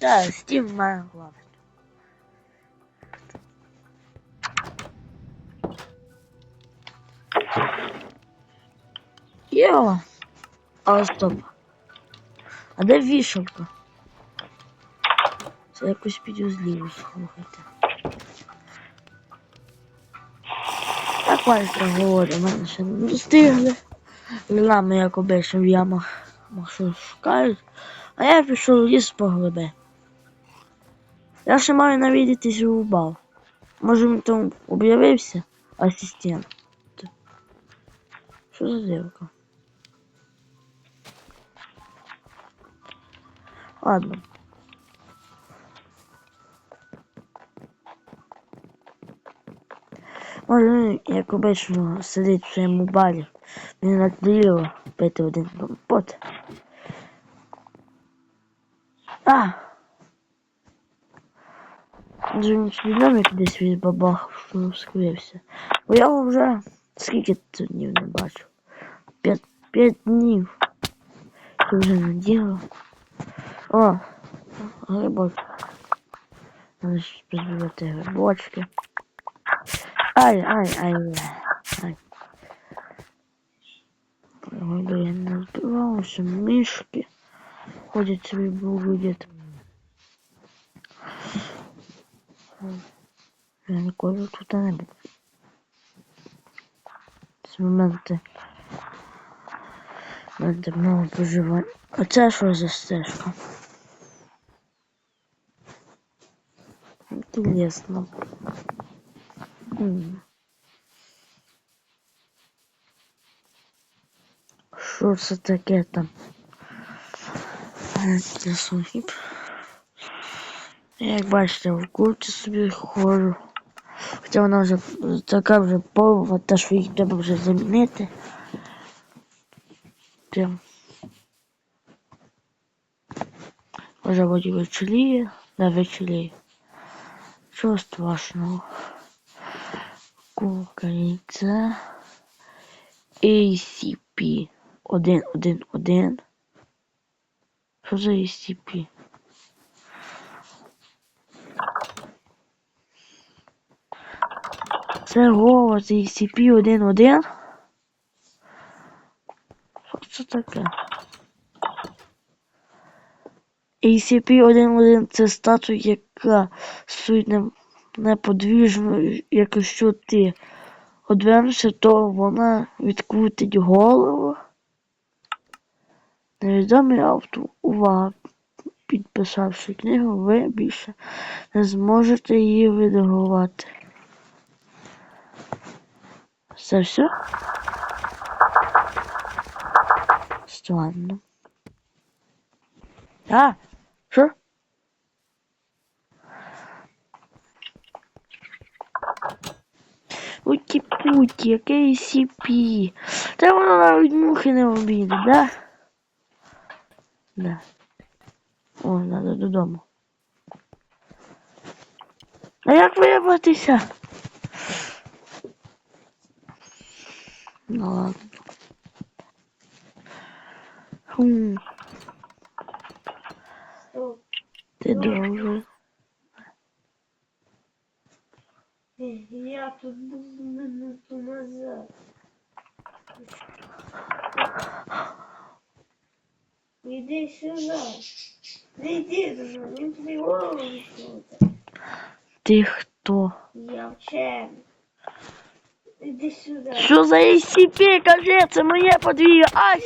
Так, Steam має главне. Йо! А стоп. А де вішалка? Це якось підузліло, слухайте. Так бачите, говорю, мене ще не достигли. Лілами, як обично, в ямах машин шукають. А я пішов в ліс по гриби. Я ще маю навідатись у бал. Може він там об'явився асистент. Що за дівка? Ладно. Може як обично, сидить в своєму барі. Мені надоїло пити один компот. А! Вже він свідомий кудись від бабах, що скрився. Бо я його вже скільки тут днів не бачу. П'ять п'ять днів. Це вже не діло. О, грибочки. Надо ж позбивати грибочки. Ай, ай, ай, ай. Гриби я не збивав, що мишки ходять собі будуть. Не буду. З моменти. Моменти мого проживання. А це що за стежка? Інтересно. Що це таке там? Е, Це. Як бачите, в курці собі ходжу. Хоча вона вже така вже повна, та що їх треба вже замінити. Прям. Вже вроді вечеріє, да вечеріє. Чого страшного? Кукариця. ACP 111. Що за ACP? Це голос ACP-1-1. Що це таке? ACP-1-1 це статуя, яка не, неподвіжно, якщо ти одвернешся, то вона відкрутить голову. Невідомий автор, увага, підписавши книгу, ви більше не зможете її видавати. Це все? Странно. А, що? Уті-путі, який сіпі. Та воно навіть мухи не обійде, да? Да. О, надо додому. А як виявитися? Ну ладно. Хм, Стоп. ти довго. Я тут був минуту назад. Іди сюди. Не йди до мене, не тривогу сюди. Ти хто? Я вчений. Іди сюди. Що за SCP? Кажи, це моє подвір'я. Ай!